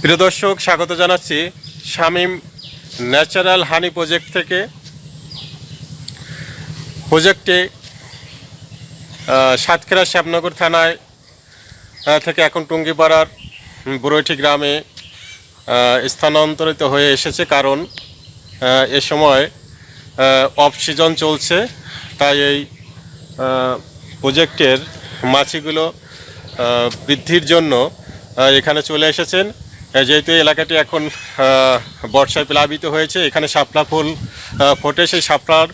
প্রিয় দর্শক, স্বাগত জানাচ্ছি শামীম ন্যাচারাল হানি প্রজেক্ট থেকে। প্রজেক্টে সাতক্ষীরা শ্যামনগর থানায় থেকে এখন টুঙ্গিপাড়ার বুড়ৈঠি গ্রামে স্থানান্তরিত হয়ে এসেছে কারণ এ সময় অফ সিজন চলছে। তাই এই প্রজেক্টের মাছিগুলো বৃদ্ধির জন্য এখানে চলে এসেছেন। যেহেতু এলাকাটি এখন বর্ষায় প্লাবিত হয়েছে, এখানে শাপলা ফুল ফোটে। সেই শাপলার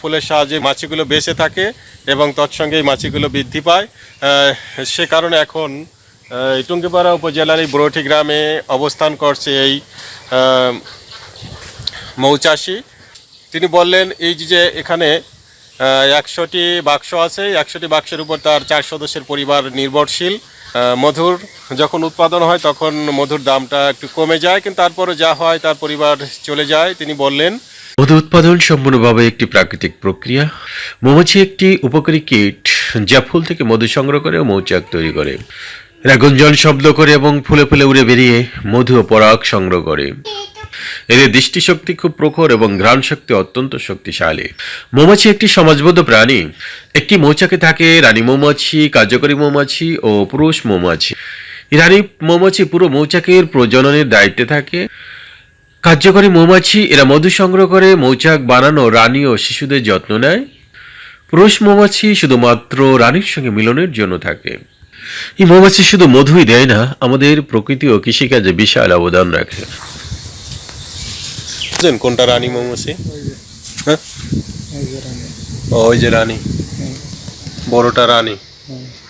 ফুলের সাহায্যে মাছিগুলো বেঁচে থাকে এবং তৎসঙ্গে এই মাছিগুলো বৃদ্ধি পায়। সে কারণে এখন টুঙ্গিপাড়া উপজেলার এই বড়টি গ্রামে অবস্থান করছে এই মৌচাষি তিনি বললেন, এই যে এখানে একশোটি বাক্স আছে একশোটি বাক্সের উপর তার চার সদস্যের পরিবার নির্ভরশীল। মধুর যখন উৎপাদন হয়, তখন মধুর দামটা একটু কমে যায়, কিন্তু তারপরে যা হয় তার পরিবার চলে যায়, তিনি বললেন। মধু উৎপাদন সম্পূর্ণভাবে একটি প্রাকৃতিক প্রক্রিয়া। মৌমাছি একটি উপকারী কীট, যা ফুল থেকে মধু সংগ্রহ করে মৌচাক তৈরি করে। এরা গুঞ্জন শব্দ করে এবং ফুলে ফুলে উড়ে বেরিয়ে মধু ও পরাগ সংগ্রহ করে। এদের দৃষ্টিশক্তি খুব প্রখর এবং ঘ্রাণ শক্তি অত্যন্ত শক্তিশালী। মৌমাছি একটি সমাজবদ্ধ প্রাণী। একটি মৌচাকে থাকে রানী মৌমাছি, কার্যকরী মৌমাছি ও পুরুষ মৌমাছি। রানী মৌমাছি পুরো মৌচাকের প্রজননের দায়িত্বে থাকে। কার্যকরী মৌমাছি, এরা মধু সংগ্রহ করে, মৌচাক বানানো রানী ও শিশুদের যত্ন নেয়। পুরুষ মৌমাছি শুধুমাত্র রানীর সঙ্গে মিলনের জন্য থাকে। এই মৌমাছি শুধু মধুই দেয় না, আমাদের প্রকৃতি ও কৃষিকাজে বিশাল অবদান রাখে। বুঝলেন কোনটা রানী মৌমাছি? হ্যাঁ? ওই যে রানী। বড়টা রানী।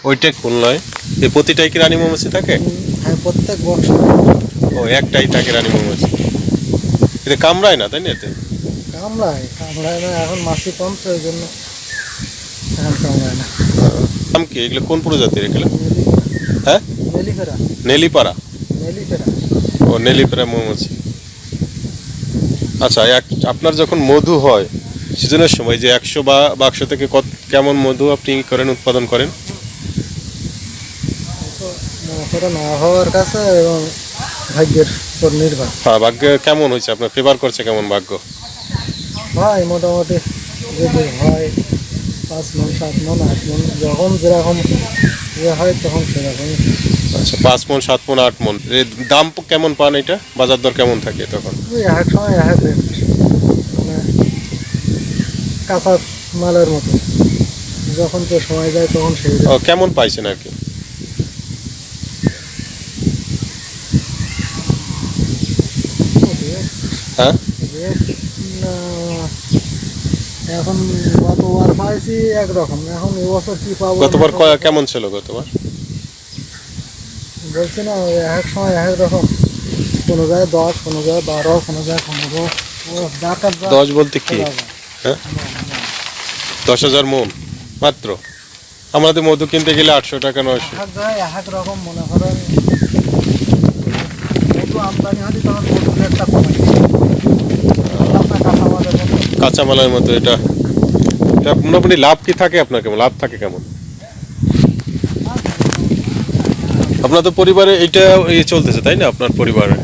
ওইটা কোন নয় এই প্রতিটাই কি রানী মৌমাছি থাকে? হ্যাঁ প্রত্যেক বক্স ও একটাই থাকে রানী মৌমাছি। এতে কামড়ায় না তাই না এতে? কামড়ায় কামড়ায় না এখন মাছি কম তো ওই জন্য এখন কামড়ায় না। নাম কি? এগুলো কোন প্রজাতির এগুলো? হ্যাঁ? নেলিপাড়া। নেলিফেরা। ও নেলিপাড়া মৌমাছি। আচ্ছা এক আপনার যখন মধু হয় সিজনের সময় যে একশো বা বাক্স থেকে কত কেমন মধু আপনি করেন উৎপাদন করেন? না হওয়ার কাছে এবং ভাগ্যের উপর নির্ভর। হ্যাঁ ভাগ্য কেমন হয়েছে? আপনার ফেভার করছে কেমন ভাগ্য? হয় মোটামুটি যদি হয় পাঁচ মন সাত মন আট মন যখন যেরকম ইয়ে হয় তখন সেরকমই আচ্ছা পাঁচ মন সাত মন আট মন। এর দাম কেমন পান এটা? বাজার দর কেমন থাকে তখন? ওই এক সময় এক রেট মানে কাঁচা মালের মতো। যখন যে সময় যায় তখন সেই ও, কেমন পাইছেন আর কি? হ্যাঁ রেট না এখন গতবার পাইছি একরকম এখন এবছর কি পাবো? গতবার কেমন ছিল গতবার? বলছি না এক সময় এক রকম। কোনো জায়গায় দশ কোনো জায়গায় বারো কোনো জায়গায় পনেরো দশ বলতে কি? খোলা হ্যাঁ? দশ হাজার মন মাত্র? আমাদের মধু কিনতে গেলে আটশো টাকা নয়শো। এক রকম মনে করেন। আমদানি হলে তখন মধু রেটটা কমে। আপনার কাঁচামালের মতো এটা। এটা মোটামুটি লাভ কি থাকে আপনার কেমন লাভ থাকে কেমন? আপনার তো পরিবারে এইটা এই চলতেছে তাই না? আপনার পরিবারে।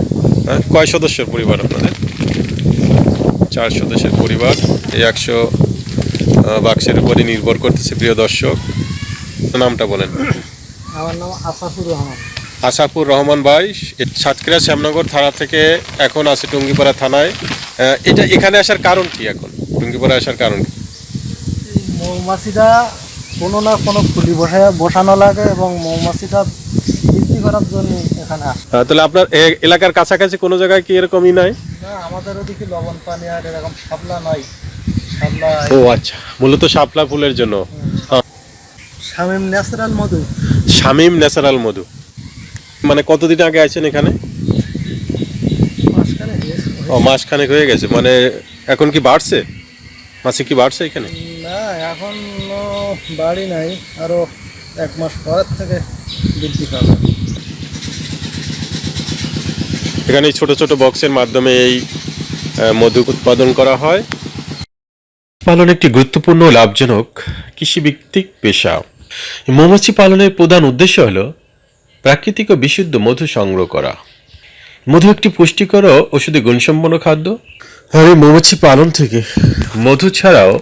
হ্যাঁ? কয় সদস্যের পরিবার আপনাদের? চার সদস্যের পরিবার। এই একশো বাক্সের উপরই নির্ভর করতেছে প্রিয় দর্শক। নামটা বলেন। আমার নাম আসাফুর রহমান। রহমান ভাই সাতক্ষীরা শ্যামনগর থানা থেকে এখন আছে টুঙ্গিপাড়া থানায়। এটা এখানে আসার কারণ কি এখন? টুঙ্গিপাড়া আসার কারণ কি? মৌমাছিটা কোনো না কোনো খুলি বসে বসানো লাগে এবং মৌমাছিটা বৃদ্ধি করার জন্য এখানে তাহলে আপনার এলাকার কাছাকাছি কোনো জায়গায় কি এরকমই নাই? না আমাদের ওদিকে লবণ পানি আর এরকম শাপলা নয় শাপলা ও আচ্ছা। মূলত শাপলা ফুলের জন্য। শামিম ন্যাচারাল মধু। শামিম ন্যাচারাল মধু। মানে কতদিন আগে আছেন এখানে। ও মাসখানেক হয়ে গেছে মানে এখন কি বাড়ছে? মাসে কি বাড়ছে এখানে? না এখন বাড়ি নাই আরও এক মাস পরের থেকে বৃদ্ধি পাবে। এখানে এই ছোট ছোট বক্সের মাধ্যমে এই মধু উৎপাদন করা হয়। পালন একটি গুরুত্বপূর্ণ লাভজনক কৃষিভিত্তিক পেশা। মৌমাছি পালনের প্রধান উদ্দেশ্য হল প্রাকৃতিক ও বিশুদ্ধ মধু সংগ্রহ করা। মধু একটি পুষ্টিকর ও ওষুধি গুণসম্পন্ন খাদ্য? আর এই মৌমাছি পালন থেকে। মধু ছাড়াও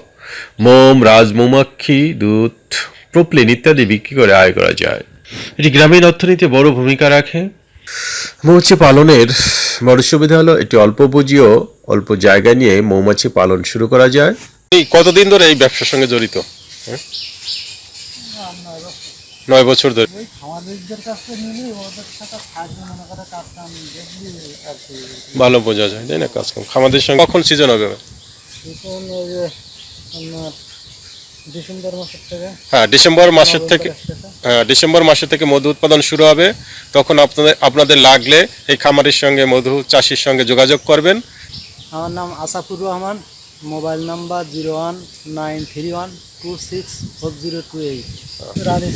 মোম রাজ মৌমাক্ষী দুধ প্রোপ্লিন ইত্যাদি বিক্রি করে আয় করা যায়। এটি গ্রামীণ অর্থনীতিতে বড় ভূমিকা রাখে। মৌমাছি পালনের বড় সুবিধা হলো এটি অল্প পুঁজি ও অল্প জায়গা নিয়ে মৌমাছি পালন শুরু করা যায়। এই কতদিন ধরে এই ব্যবসার সঙ্গে জড়িত? হ্যাঁ? নয় বছর ধরে। ভালো বোঝা যায় তাই না? কাজ কাম। খামাদের সঙ্গে কখন সিজন হবে এখন ওই যে আপনার ডিসেম্বর মাসের থেকে। হ্যাঁ ডিসেম্বর মাসের থেকে হ্যাঁ ডিসেম্বর মাসের থেকে মধু উৎপাদন শুরু হবে। তখন আপনাদের আপনাদের লাগলে এই খামারের সঙ্গে মধু চাষির সঙ্গে যোগাযোগ করবেন। আমার নাম Asafur Rahman. Mobile number zero one nine three one two six four zero two eight. রানী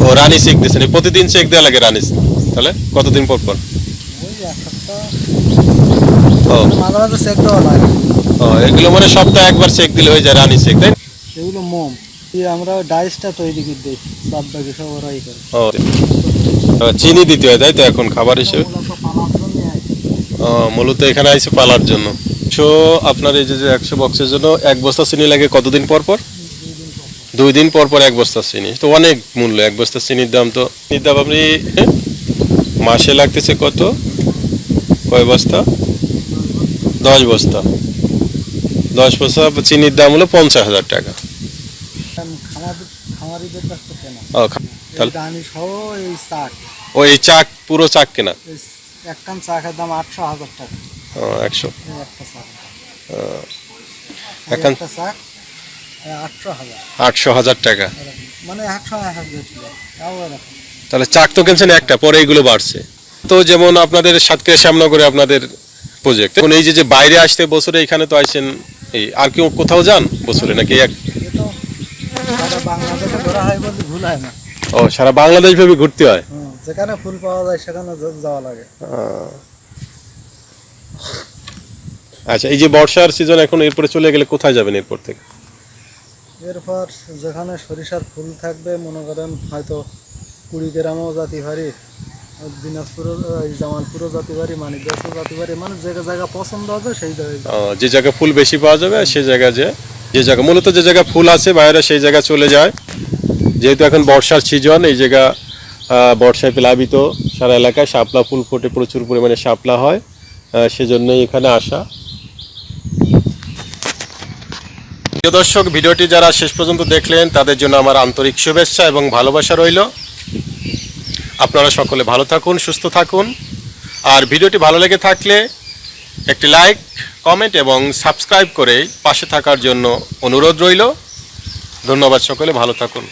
ও রানি চেক দিয়েছেন প্রতিদিন চেক দেওয়া লাগে রানি তাহলে কতদিন পর পর? ও। মাঝে মাঝে চেক দেওয়া লাগে। ও এগুলো মানে সপ্তাহে একবার চেক দিলে হয়ে যায় রানি চেক তাই? এগুলো মোম। আমরা ডাইসটা তৈরি করে দিই বাদ বাকি সব ওরাই করে। ও, চিনি দিতে হয় তাই তো এখন খাবার হিসেবে? মূলত ও, মূলত এখানে আইসে পালার জন্য। তো আপনার এই যে যে একশো বক্সের জন্য এক বস্তা চিনি লাগে কতদিন পর পর? দুই দিন পর পর এক বস্তা চিনি। তো অনেক মূল্য এক বস্তা চিনির দাম তো। চিনির দাম আপনি? মাসে লাগতেছে কত? কয় বস্তা? দশ বস্তা। দশ বস্তা চিনির দাম হলো পঞ্চাশ হাজার টাকা। ও, তাহলে ও এই চাক পুরো চাক কেনা। এক কান চাকের দাম আটশো হাজার টাকা। ও, একশো। একটা চাক এখন একটা চাক আটশো হাজার। আটশো হাজার টাকা। মানে একশো হাজার তাও এরকম। তাহলে চাক তো কিনছেন একটা পরে এইগুলো বাড়ছে। তো যেমন আপনাদের সাতক্ষীরা শ্যামনগরে আপনাদের প্রজেক্ট এখন এই যে যে বাইরে আসতে বছরে এখানে তো আসছেন এই আর কেউ কোথাও যান বছরে নাকি এক ও সারা বাংলাদেশ ভাবে ঘুরতে হয়? যেখানে ফুল পাওয়া যায় সেখানে যাওয়া লাগে। আচ্ছা এই যে বর্ষার সিজন এখন এরপরে চলে গেলে কোথায় যাবেন এরপর থেকে? এরপর যেখানে সরিষার ফুল থাকবে মনে করেন হয়তো কুড়িগ্রামও যাতে পারি দিনাজপুরও জামালপুরও যাতে পারি মানিকগাছও যাতে পারি মানে যে জায়গা পছন্দ হবে সেই জায়গায় যে জায়গায় ফুল বেশি পাওয়া যাবে সেই জায়গা যে যে জায়গা মূলত যে জায়গায় ফুল আছে বাইরে সেই জায়গা চলে যায়। যেহেতু এখন বর্ষার সিজন এই জায়গা বর্ষায় প্লাবিত সারা এলাকায় শাপলা ফুল ফোটে, প্রচুর পরিমাণে শাপলা হয় সেজন্যই এখানে আসা। প্রিয় দর্শক, ভিডিওটি যারা শেষ পর্যন্ত দেখলেন, তাদের জন্য আমার আন্তরিক শুভেচ্ছা এবং ভালোবাসা রইল। আপনারা সকলে ভালো থাকুন, সুস্থ থাকুন। আর ভিডিওটি ভালো লেগে থাকলে একটি লাইক, কমেন্ট এবং সাবস্ক্রাইব করে পাশে থাকার জন্য অনুরোধ রইল। ধন্যবাদ সকলে, ভালো থাকুন।